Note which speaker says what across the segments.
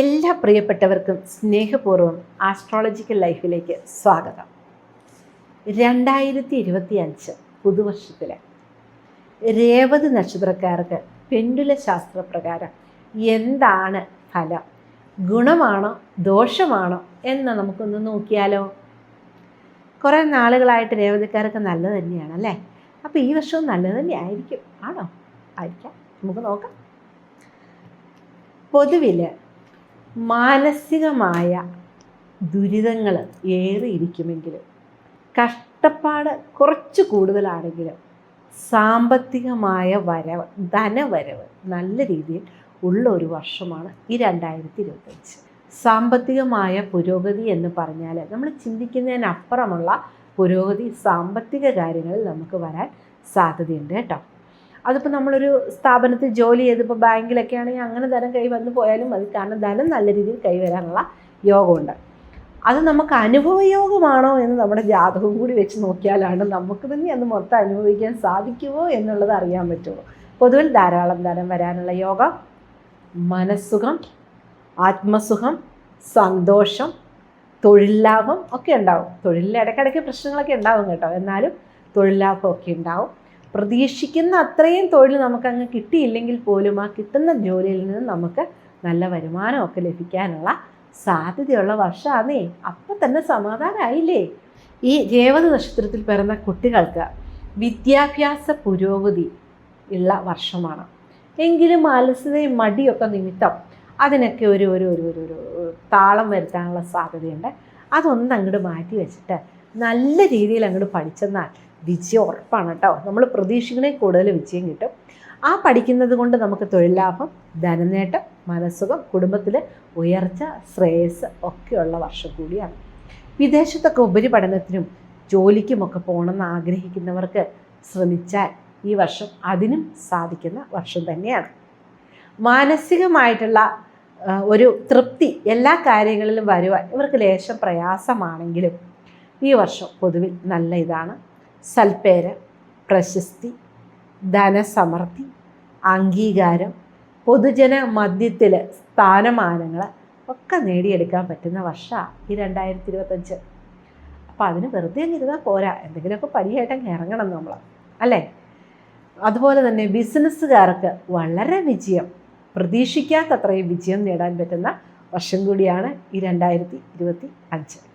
Speaker 1: എല്ലാ പ്രിയപ്പെട്ടവർക്കും സ്നേഹപൂർവം ആസ്ട്രോളജിക്കൽ ലൈഫിലേക്ക് സ്വാഗതം. രണ്ടായിരത്തി ഇരുപത്തി അഞ്ച് പുതുവർഷത്തിലെ രേവതി നക്ഷത്രക്കാർക്ക് പെൻഡുല ശാസ്ത്രപ്രകാരം എന്താണ് ഫലം? ഗുണമാണോ ദോഷമാണോ എന്ന് നമുക്കൊന്ന് നോക്കിയാലോ? കുറേ നാളുകളായിട്ട് രേവതിക്കാർക്ക് നല്ലത് തന്നെയാണ് അല്ലേ? അപ്പോൾ ഈ വർഷവും നല്ലത് തന്നെ ആയിരിക്കും. ആണോ? ആയിരിക്കാം. നമുക്ക് നോക്കാം. പൊതുവിൽ മാനസികമായ ദുരിതങ്ങൾ ഏറിയിരിക്കുമെങ്കിലും കഷ്ടപ്പാട് കുറച്ച് കൂടുതലാണെങ്കിലും സാമ്പത്തികമായ വരവ് ധനവരവ് നല്ല രീതിയിൽ ഉള്ള ഒരു വർഷമാണ് ഈ രണ്ടായിരത്തി ഇരുപത്തഞ്ച് സാമ്പത്തികമായ പുരോഗതി എന്ന് പറഞ്ഞാൽ നമ്മൾ ചിന്തിക്കുന്നതിനപ്പുറമുള്ള പുരോഗതി സാമ്പത്തിക കാര്യങ്ങളിൽ നമുക്ക് വരാൻ സാധ്യതയുണ്ട് കേട്ടോ. അതിപ്പോൾ നമ്മളൊരു സ്ഥാപനത്തിൽ ജോലി ചെയ്തിപ്പോൾ ബാങ്കിലൊക്കെ ആണെങ്കിൽ അങ്ങനെ ധനം കൈ വന്നു പോയാലും മതി. കാരണം ധനം നല്ല രീതിയിൽ കൈവരാനുള്ള യോഗമുണ്ട്. അത് നമുക്ക് അനുഭവയോഗമാണോ എന്ന് നമ്മുടെ ജാതകവും കൂടി വെച്ച് നോക്കിയാലാണ് നമുക്ക് തന്നെ അത് മൊത്തം അനുഭവിക്കാൻ സാധിക്കുമോ എന്നുള്ളത് അറിയാൻ പറ്റുള്ളൂ. പൊതുവിൽ ധാരാളം ധനം വരാനുള്ള യോഗം മനസ്സുഖം ആത്മസുഖം സന്തോഷം തൊഴിൽ ലാഭം ഒക്കെ ഉണ്ടാവും. തൊഴിലിൽ ഇടയ്ക്കിടയ്ക്ക് പ്രശ്നങ്ങളൊക്കെ ഉണ്ടാവും കേട്ടോ. എന്നാലും തൊഴിൽ ലാഭമൊക്കെ ഉണ്ടാവും. പ്രതീക്ഷിക്കുന്ന അത്രയും തൊഴിൽ നമുക്കങ്ങ് കിട്ടിയില്ലെങ്കിൽ പോലും ആ കിട്ടുന്ന ജോലിയിൽ നിന്ന് നമുക്ക് നല്ല വരുമാനമൊക്കെ ലഭിക്കാനുള്ള സാധ്യതയുള്ള വർഷമാണേ അപ്പം തന്നെ സമാധാനമായില്ലേ ഈ രേവത നക്ഷത്രത്തിൽ പിറന്ന കുട്ടികൾക്ക് വിദ്യാഭ്യാസ പുരോഗതി ഉള്ള വർഷമാണ്. എങ്കിലും അലസതയും മടിയൊക്കെ നിമിത്തം അതിനൊക്കെ ഒരു ഒരു ഒരു ഒരു താളം വരുത്താനുള്ള സാധ്യതയുണ്ട്. അതൊന്ന് അങ്ങോട്ട് മാറ്റി വെച്ചിട്ട് നല്ല രീതിയിൽ അങ്ങോട്ട് പഠിച്ചെന്നാൽ വിജയം ഉറപ്പാണ് കേട്ടോ. നമ്മൾ പ്രതീക്ഷിക്കുന്നതിൽ കൂടുതൽ വിജയം കിട്ടും. ആ പഠിക്കുന്നത് കൊണ്ട് നമുക്ക് തൊഴിലാഭം ധനനേട്ടം മനസ്സുഖം കുടുംബത്തിൽ ഉയർച്ച ശ്രേയസ് ഒക്കെയുള്ള വർഷം കൂടിയാണ്. വിദേശത്തൊക്കെ ഉപരിപഠനത്തിനും ജോലിക്കുമൊക്കെ പോകണമെന്ന് ആഗ്രഹിക്കുന്നവർക്ക് ശ്രമിച്ചാൽ ഈ വർഷം അതിനും സാധിക്കുന്ന വർഷം തന്നെയാണ്. മാനസികമായിട്ടുള്ള ഒരു തൃപ്തി എല്ലാ കാര്യങ്ങളിലും വരുവാൻ ഇവർക്ക് ലേശം പ്രയാസമാണെങ്കിലും ഈ വർഷം പൊതുവിൽ നല്ല ഇതാണ്. സൽപ്പേര് പ്രശസ്തി ധനസമൃദ്ധി അംഗീകാരം പൊതുജന മധ്യത്തിൽ സ്ഥാനമാനങ്ങൾ ഒക്കെ നേടിയെടുക്കാൻ പറ്റുന്ന വർഷമാണ് ഈ രണ്ടായിരത്തി ഇരുപത്തഞ്ച് അപ്പോൾ അതിന് വെറുതെ ഇരുന്നാൽ പോരാ. എന്തെങ്കിലുമൊക്കെ പരിഹേട്ടം ഇറങ്ങണം നമ്മൾ അല്ലേ? അതുപോലെ തന്നെ ബിസിനസ്സുകാർക്ക് വളരെ വിജയം. പ്രതീക്ഷിക്കാത്തത്രയും വിജയം നേടാൻ പറ്റുന്ന വർഷം കൂടിയാണ് ഈ രണ്ടായിരത്തി ഇരുപത്തി അഞ്ച്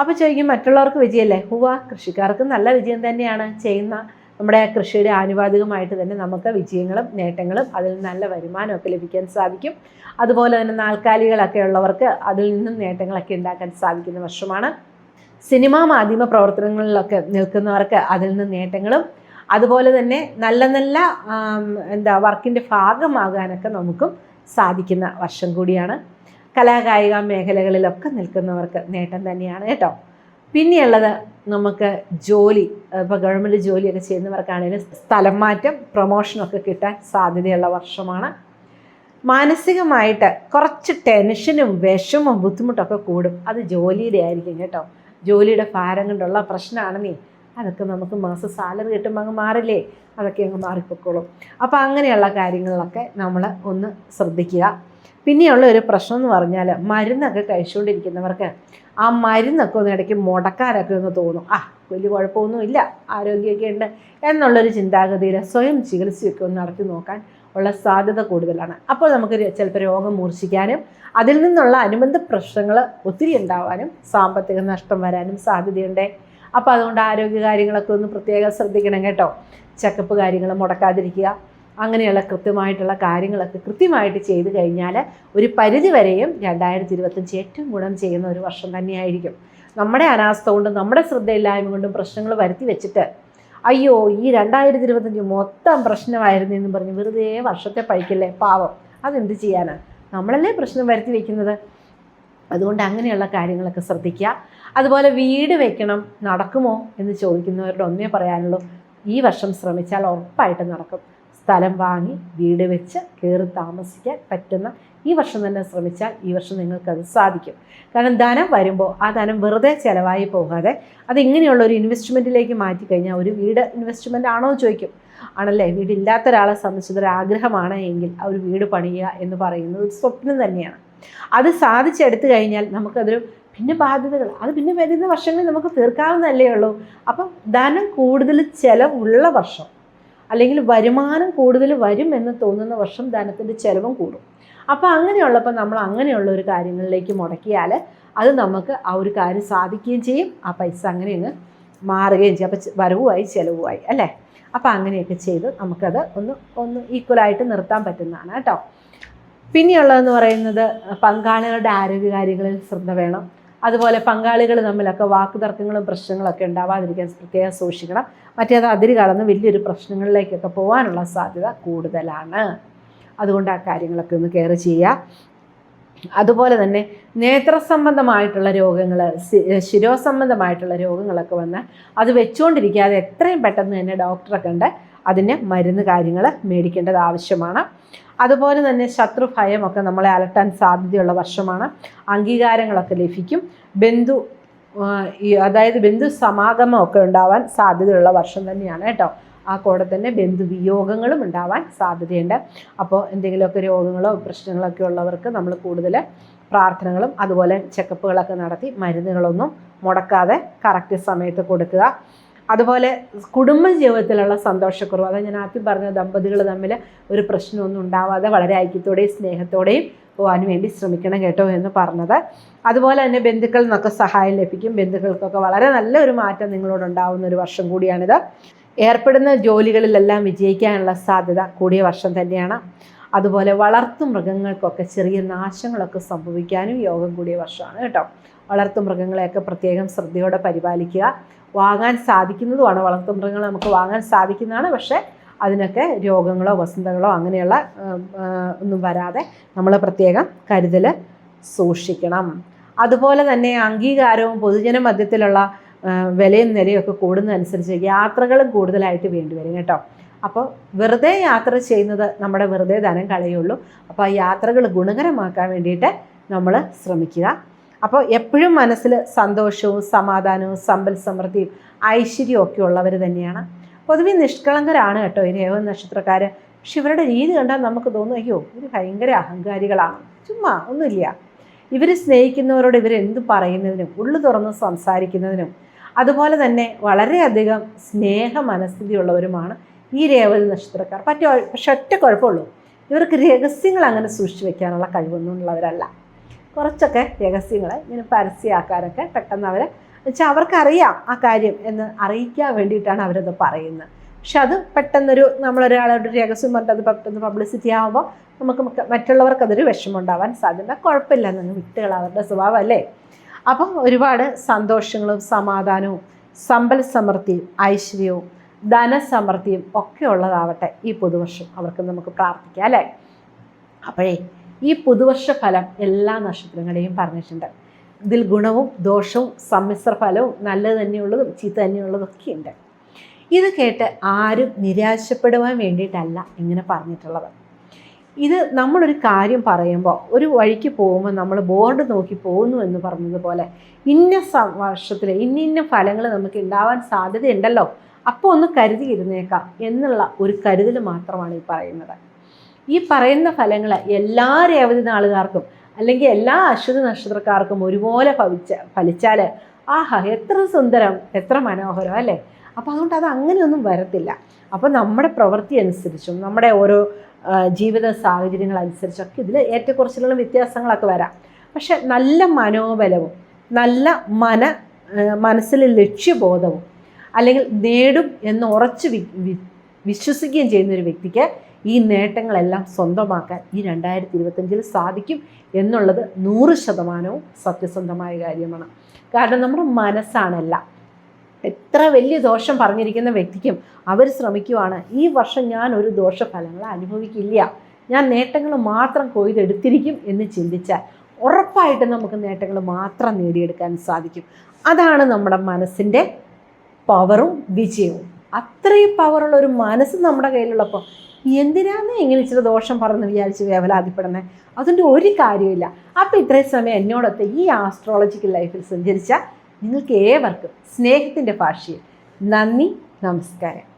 Speaker 1: അപ്പോൾ ചോദിക്കും മറ്റുള്ളവർക്ക് വിജയമല്ലേ? ഹുവ കൃഷിക്കാർക്ക് നല്ല വിജയം തന്നെയാണ്. ചെയ്യുന്ന നമ്മുടെ കൃഷിയുടെ ആനുപാതികമായിട്ട് തന്നെ നമുക്ക് വിജയങ്ങളും നേട്ടങ്ങളും അതിൽ നല്ല വരുമാനമൊക്കെ ലഭിക്കാൻ സാധിക്കും. അതുപോലെ തന്നെ നാൽക്കാലികളൊക്കെ ഉള്ളവർക്ക് അതിൽ നിന്നും നേട്ടങ്ങളൊക്കെ ഉണ്ടാക്കാൻ സാധിക്കുന്ന വർഷമാണ്. സിനിമാ മാധ്യമ പ്രവർത്തനങ്ങളിലൊക്കെ നിൽക്കുന്നവർക്ക് അതിൽ നിന്ന് നേട്ടങ്ങളും അതുപോലെ തന്നെ നല്ല നല്ല എന്താ വർക്കിന്റെ ഭാഗമാകാനൊക്കെ നമുക്കും സാധിക്കുന്ന വർഷം കൂടിയാണ്. കലാകായിക മേഖലകളിലൊക്കെ നിൽക്കുന്നവർക്ക് നേട്ടം തന്നെയാണ് കേട്ടോ. പിന്നെയുള്ളത് നമുക്ക് ജോലി ഇപ്പോൾ ഗവൺമെന്റ് ജോലിയൊക്കെ ചെയ്യുന്നവർക്കാണെങ്കിലും സ്ഥലം മാറ്റം പ്രൊമോഷനൊക്കെ കിട്ടാൻ സാധ്യതയുള്ള വർഷമാണ്. മാനസികമായിട്ട് കുറച്ച് ടെൻഷനും വിഷമവും ബുദ്ധിമുട്ടൊക്കെ കൂടും. അത് ജോലിയുടെ ആയിരിക്കും കേട്ടോ. ജോലിയുടെ ഭാരം കൊണ്ടുള്ള പ്രശ്നമാണ് നീ. അതൊക്കെ നമുക്ക് മാസം സാലറി കിട്ടുമ്പോൾ അങ്ങ് മാറില്ലേ? അതൊക്കെ അങ്ങ് മാറിപ്പോക്കോളും. അപ്പോൾ അങ്ങനെയുള്ള കാര്യങ്ങളിലൊക്കെ നമ്മൾ ഒന്ന് ശ്രദ്ധിക്കുക. പിന്നെയുള്ള ഒരു പ്രശ്നം എന്ന് പറഞ്ഞാൽ മരുന്നൊക്കെ കഴിച്ചുകൊണ്ടിരിക്കുന്നവർക്ക് ആ മരുന്നൊക്കെ ഒന്ന് ഇടയ്ക്ക് മുടക്കാനൊക്കെ ഒന്ന് തോന്നും. ആ വലിയ കുഴപ്പമൊന്നും ഇല്ല ആരോഗ്യമൊക്കെ ഉണ്ട് എന്നുള്ളൊരു ചിന്താഗതിയിൽ സ്വയം ചികിത്സയൊക്കെ ഒന്ന് നടത്തി നോക്കാൻ ഉള്ള സാധ്യത കൂടുതലാണ്. അപ്പോൾ നമുക്ക് ചിലപ്പോൾ രോഗം മൂർച്ഛിക്കാനും അതിൽ നിന്നുള്ള അനുബന്ധ പ്രശ്നങ്ങൾ ഒത്തിരി ഉണ്ടാവാനും സാമ്പത്തിക നഷ്ടം വരാനും സാധ്യതയുണ്ട്. അപ്പോൾ അതുകൊണ്ട് ആരോഗ്യ കാര്യങ്ങളൊക്കെ ഒന്ന് പ്രത്യേകം ശ്രദ്ധിക്കണം കേട്ടോ. ചെക്കപ്പ് കാര്യങ്ങൾ മുടക്കാതിരിക്കുക. അങ്ങനെയുള്ള കൃത്യമായിട്ടുള്ള കാര്യങ്ങളൊക്കെ കൃത്യമായിട്ട് ചെയ്തു കഴിഞ്ഞാൽ ഒരു പരിധി വരെയും രണ്ടായിരത്തി ഇരുപത്തഞ്ച് ഏറ്റവും ഗുണം ചെയ്യുന്ന ഒരു വർഷം തന്നെയായിരിക്കും. നമ്മുടെ അനാസ്ഥ കൊണ്ടും നമ്മുടെ ശ്രദ്ധയില്ലായ്മ കൊണ്ടും പ്രശ്നങ്ങൾ വരുത്തി വെച്ചിട്ട് അയ്യോ ഈ രണ്ടായിരത്തി ഇരുപത്തഞ്ച് മൊത്തം പ്രശ്നമായിരുന്നു എന്ന് പറഞ്ഞ് വെറുതെ വർഷത്തെ പഴിക്കല്ലേ പാവം. അതെന്ത് ചെയ്യാനാണ് നമ്മളല്ലേ പ്രശ്നം വരുത്തി വെക്കുന്നത്? അതുകൊണ്ട് അങ്ങനെയുള്ള കാര്യങ്ങളൊക്കെ ശ്രദ്ധിക്കുക. അതുപോലെ വീട് വെക്കണം. നടക്കുമോ എന്ന് ചോദിക്കുന്നവരുടെ ഒന്നേ പറയാനുള്ളൂ. ഈ വർഷം ശ്രമിച്ചാൽ ഉറപ്പായിട്ട് നടക്കും. സ്ഥലം വാങ്ങി വീട് വെച്ച് കയറി താമസിക്കാൻ പറ്റുന്ന ഈ വർഷം തന്നെ ശ്രമിച്ചാൽ ഈ വർഷം നിങ്ങൾക്കത് സാധിക്കും. കാരണം ധനം വരുമ്പോൾ ആ ധനം വെറുതെ ചിലവായി പോകാതെ അത് ഇങ്ങനെയുള്ള ഒരു ഇൻവെസ്റ്റ്മെന്റിലേക്ക് മാറ്റി കഴിഞ്ഞാൽ ഒരു വീട് ഇൻവെസ്റ്റ്മെന്റ് ആണോ ചോദിക്കും. ആണല്ലേ? വീടില്ലാത്ത ഒരാളെ സംബന്ധിച്ചത് ഒരു ആഗ്രഹമാണ് എങ്കിൽ ആ ഒരു വീട് പണിയുക എന്ന് പറയുന്നത് ഒരു സ്വപ്നം തന്നെയാണ്. അത് സാധിച്ചെടുത്തു കഴിഞ്ഞാൽ നമുക്കതൊരു പിന്നെ ബാധ്യതകൾ അത് പിന്നെ വരുന്ന വർഷങ്ങളിൽ നമുക്ക് തീർക്കാവുന്നതല്ലേ ഉള്ളൂ. അപ്പം ധനം കൂടുതൽ ചിലവുള്ള വർഷം അല്ലെങ്കിൽ വരുമാനം കൂടുതൽ വരും എന്ന് തോന്നുന്ന വർഷം ധനത്തിന്റെ ചിലവും കൂടും. അപ്പോൾ അങ്ങനെയുള്ളപ്പോൾ നമ്മൾ അങ്ങനെയുള്ള ഒരു കാര്യങ്ങളിലേക്ക് മുടക്കിയാൽ അത് നമുക്ക് ആ ഒരു കാര്യം സാധിക്കുകയും ചെയ്യും. ആ പൈസ അങ്ങനെ അങ്ങ് മാറുകയും ചെയ്യും. അപ്പോൾ വരവുമായി ചിലവുമായി അല്ലേ? അപ്പോൾ അങ്ങനെയൊക്കെ ചെയ്ത് നമുക്കത് ഒന്ന് ഒന്ന് ഈക്വലായിട്ട് നിർത്താൻ പറ്റുന്നതാണ് കേട്ടോ. പിന്നെയുള്ളതെന്ന് പറയുന്നത് പങ്കാളികളുടെ ആരോഗ്യകാര്യങ്ങളിൽ ശ്രദ്ധ വേണം. അതുപോലെ പങ്കാളികൾ തമ്മിലൊക്കെ വാക്കുതർക്കങ്ങളും പ്രശ്നങ്ങളൊക്കെ ഉണ്ടാവാതിരിക്കാൻ പ്രത്യേകം സൂക്ഷിക്കണം. മറ്റേത് അതിര് കടന്ന് വലിയൊരു പ്രശ്നങ്ങളിലേക്കൊക്കെ പോകാനുള്ള സാധ്യത കൂടുതലാണ്. അതുകൊണ്ട് ആ കാര്യങ്ങളൊക്കെ ഒന്ന് കെയർ ചെയ്യുക. അതുപോലെ തന്നെ നേത്ര സംബന്ധമായിട്ടുള്ള രോഗങ്ങൾ ശിരോസംബന്ധമായിട്ടുള്ള രോഗങ്ങളൊക്കെ വന്ന് അത് വെച്ചുകൊണ്ടിരിക്കാതെ എത്രയും പെട്ടെന്ന് തന്നെ ഡോക്ടറെ കണ്ട് അതിന് മരുന്ന് കാര്യങ്ങൾ മേടിക്കേണ്ടത് ആവശ്യമാണ്. അതുപോലെ തന്നെ ശത്രു ഭയമൊക്കെ നമ്മളെ അലട്ടാൻ സാധ്യതയുള്ള വർഷമാണ്. അംഗീകാരങ്ങളൊക്കെ ലഭിക്കും. ബന്ധു അതായത് ബന്ധു സമാഗമമൊക്കെ ഉണ്ടാവാൻ സാധ്യതയുള്ള വർഷം തന്നെയാണ് കേട്ടോ. ആ കൂടെ തന്നെ ബന്ധുവിയോഗങ്ങളും ഉണ്ടാവാൻ സാധ്യതയുണ്ട്. അപ്പോൾ എന്തെങ്കിലുമൊക്കെ രോഗങ്ങളോ പ്രശ്നങ്ങളൊക്കെ ഉള്ളവർക്ക് നമ്മൾ കൂടുതൽ പ്രാർത്ഥനകളും അതുപോലെ ചെക്കപ്പുകളൊക്കെ നടത്തി മരുന്നുകളൊന്നും മുടക്കാതെ കറക്റ്റ് സമയത്ത് കൊടുക്കുക. അതുപോലെ കുടുംബ ജീവിതത്തിലുള്ള സന്തോഷക്കുറവ് അതായത് ഞാൻ ആദ്യം പറഞ്ഞ ദമ്പതികൾ തമ്മിൽ ഒരു പ്രശ്നമൊന്നും ഉണ്ടാവാതെ വളരെ ഐക്യത്തോടെയും സ്നേഹത്തോടെയും പോകാൻ വേണ്ടി ശ്രമിക്കണം കേട്ടോ എന്ന് പറഞ്ഞത്. അതുപോലെ തന്നെ ബന്ധുക്കളിൽ നിന്നൊക്കെ സഹായം ലഭിക്കും. ബന്ധുക്കൾക്കൊക്കെ വളരെ നല്ലൊരു മാറ്റം നിങ്ങളോടുണ്ടാവുന്ന ഒരു വർഷം കൂടിയാണിത്. ഏർപ്പെടുന്ന ജോലികളിലെല്ലാം വിജയിക്കാനുള്ള സാധ്യത കൂടിയ വർഷം തന്നെയാണ്. അതുപോലെ വളർത്തു മൃഗങ്ങൾക്കൊക്കെ ചെറിയ നാശങ്ങളൊക്കെ സംഭവിക്കാനും യോഗം കൂടിയ വർഷമാണ് കേട്ടോ. വളർത്തു മൃഗങ്ങളെയൊക്കെ പ്രത്യേകം ശ്രദ്ധയോടെ പരിപാലിക്കുക. വാങ്ങാൻ സാധിക്കുന്നതുമാണ്. വളർത്തു മൃഗങ്ങൾ നമുക്ക് വാങ്ങാൻ സാധിക്കുന്നതാണ്. പക്ഷേ അതിനൊക്കെ രോഗങ്ങളോ വസന്തകളോ അങ്ങനെയുള്ള ഒന്നും വരാതെ നമ്മൾ പ്രത്യേകം കരുതൽ സൂക്ഷിക്കണം. അതുപോലെ തന്നെ അംഗീകാരവും പൊതുജന മധ്യത്തിലുള്ള വിലയും നിലയൊക്കെ കൂടുന്നതനുസരിച്ച് യാത്രകളും കൂടുതലായിട്ട് വേണ്ടി വരും കേട്ടോ. അപ്പോൾ വെറുതെ യാത്ര ചെയ്യുന്നത് നമ്മുടെ വെറുതെ ധനം കളയുള്ളൂ. അപ്പോൾ ആ യാത്രകൾ ഗുണകരമാക്കാൻ വേണ്ടിയിട്ട് നമ്മൾ ശ്രമിക്കുക. അപ്പോൾ എപ്പോഴും മനസ്സിൽ സന്തോഷവും സമാധാനവും സമ്പൽ സമൃദ്ധിയും ഐശ്വര്യവും ഒക്കെ ഉള്ളവർ തന്നെയാണ്. പൊതുവെ നിഷ്കളങ്കരാണ് കേട്ടോ ഈ രേവ നക്ഷത്രക്കാർ പക്ഷെ ഇവരുടെ രീതി കണ്ടാൽ നമുക്ക് തോന്നും അയ്യോ ഇവർ ഭയങ്കര അഹങ്കാരികളാണ്. ചുമ്മാ ഒന്നുമില്ല. ഇവർ സ്നേഹിക്കുന്നവരോട് ഇവരെന്ത് പറയുന്നതിനും ഉള്ളു തുറന്ന് സംസാരിക്കുന്നതിനും അതുപോലെ തന്നെ വളരെയധികം സ്നേഹ മനസ്ഥിതിയുള്ളവരുമാണ് ഈ രേവതി നക്ഷത്രക്കാർ. പറ്റ? പക്ഷെ ഒറ്റ കുഴപ്പമുള്ളൂ. ഇവർക്ക് രഹസ്യങ്ങൾ അങ്ങനെ സൂക്ഷിച്ചു വെക്കാനുള്ള കഴിവൊന്നും ഉള്ളവരല്ല. കുറച്ചൊക്കെ രഹസ്യങ്ങൾ ഇങ്ങനെ പരസ്യമാക്കാനൊക്കെ പെട്ടെന്ന് അവർ വെച്ചാൽ അവർക്കറിയാം ആ കാര്യം എന്ന് അറിയിക്കാൻ വേണ്ടിയിട്ടാണ് അവരത് പറയുന്നത്. പക്ഷെ അത് പെട്ടെന്നൊരു നമ്മളൊരാളുടെ രഹസ്യം പറഞ്ഞിട്ട് അത് പെട്ടെന്ന് പബ്ലിസിറ്റി ആകുമ്പോൾ നമുക്ക് മറ്റുള്ളവർക്കതൊരു വിഷമം ഉണ്ടാവാൻ സാധ്യത. കുഴപ്പമില്ല. നിങ്ങൾ വിട്ടുകൾ അവരുടെ സ്വഭാവം അല്ലേ? അപ്പം ഒരുപാട് സന്തോഷങ്ങളും സമാധാനവും സമ്പൽ സമൃദ്ധിയും ഐശ്വര്യവും ധനസമൃദ്ധിയും ഒക്കെ ഉള്ളതാവട്ടെ ഈ പുതുവർഷം അവർക്ക് നമുക്ക് പ്രാർത്ഥിക്കാം അല്ലേ? അപ്പോഴേ ഈ പുതുവർഷ ഫലം എല്ലാ നക്ഷത്രങ്ങളെയും പറഞ്ഞിട്ടുണ്ട്. ഇതിൽ ഗുണവും ദോഷവും സമ്മിശ്ര ഫലവും നല്ലത് തന്നെയുള്ളതും ചീത്ത തന്നെയുള്ളതും ഒക്കെ ഉണ്ട്. ഇത് കേട്ട് ആരും നിരാശപ്പെടുവാൻ വേണ്ടിയിട്ടല്ല ഇങ്ങനെ പറഞ്ഞിട്ടുള്ളത്. ഇത് നമ്മളൊരു കാര്യം പറയുമ്പോൾ ഒരു വഴിക്ക് പോകുമ്പോൾ നമ്മൾ ബോർഡ് നോക്കി പോകുന്നു എന്ന് പറഞ്ഞതുപോലെ ഇന്ന വർഷത്തിൽ ഇന്ന ഇന്ന ഫലങ്ങൾ നമുക്ക് ഉണ്ടാവാൻ സാധ്യതയുണ്ടല്ലോ അപ്പോൾ ഒന്ന് കരുതിയിരുന്നേക്കാം എന്നുള്ള ഒരു കരുതൽ മാത്രമാണ് ഈ പറയുന്നത്. ഈ പറയുന്ന ഫലങ്ങൾ എല്ലാ രേവതി നാളുകാർക്കും അല്ലെങ്കിൽ എല്ലാ അശ്വത നക്ഷത്രക്കാർക്കും ഒരുപോലെ ഭവിച്ച ഫലിച്ചാൽ ആഹാ എത്ര സുന്ദരം എത്ര മനോഹരം അല്ലേ? അപ്പോൾ അതുകൊണ്ട് അത് അങ്ങനെയൊന്നും വരത്തില്ല. അപ്പോൾ നമ്മുടെ പ്രവൃത്തി അനുസരിച്ചും നമ്മുടെ ഓരോ ജീവിത സാഹചര്യങ്ങൾ അനുസരിച്ചൊക്കെ ഇതിൽ ഏറ്റക്കുറച്ചിലുള്ള വ്യത്യാസങ്ങളൊക്കെ വരാം. പക്ഷെ നല്ല മനോബലവും നല്ല മന മനസ്സിൽ ലക്ഷ്യബോധവും അല്ലെങ്കിൽ നേടും എന്ന് ഉറച്ച് വിശ്വസിക്കുകയും ചെയ്യുന്ന ഒരു വ്യക്തിക്ക് ഈ നേട്ടങ്ങളെല്ലാം സ്വന്തമാക്കാൻ ഈ രണ്ടായിരത്തി ഇരുപത്തഞ്ചിൽ സാധിക്കും എന്നുള്ളത് നൂറ് ശതമാനവും സത്യസന്ധമായ കാര്യമാണ്. കാരണം നമ്മുടെ മനസ്സാണല്ല. എത്ര വലിയ ദോഷം പറഞ്ഞിരിക്കുന്ന വ്യക്തിക്കും അവർ ശ്രമിക്കുവാണ്. ഈ വർഷം ഞാൻ ഒരു ദോഷഫലങ്ങൾ അനുഭവിക്കില്ല. ഞാൻ നേട്ടങ്ങൾ മാത്രം കൊയ്തെടുത്തിരിക്കും എന്ന് ചിന്തിച്ചാൽ ഉറപ്പായിട്ടും നമുക്ക് നേട്ടങ്ങൾ മാത്രം നേടിയെടുക്കാൻ സാധിക്കും. അതാണ് നമ്മുടെ മനസ്സിന്റെ പവറും വിജയവും. അത്രയും പവറുള്ള ഒരു മനസ്സ് നമ്മുടെ കയ്യിലുള്ളപ്പോൾ എന്തിനാന്ന് ഇങ്ങനെ ഇച്ചിരി ദോഷം പറഞ്ഞ് വിചാരിച്ച് വേവലാതിപ്പെടുന്നത്? അതിന്റെ ഒരു കാര്യമില്ല അപ്പോൾ ഇത്രയും സമയം എന്നോടൊത്ത് ഈ ആസ്ട്രോളജിക്കൽ ലൈഫിൽ സഞ്ചരിച്ച നിങ്ങൾക്ക് ഏവർക്കും സ്നേഹത്തിന്റെ ഭാഷയിൽ നന്ദി നമസ്കാരം.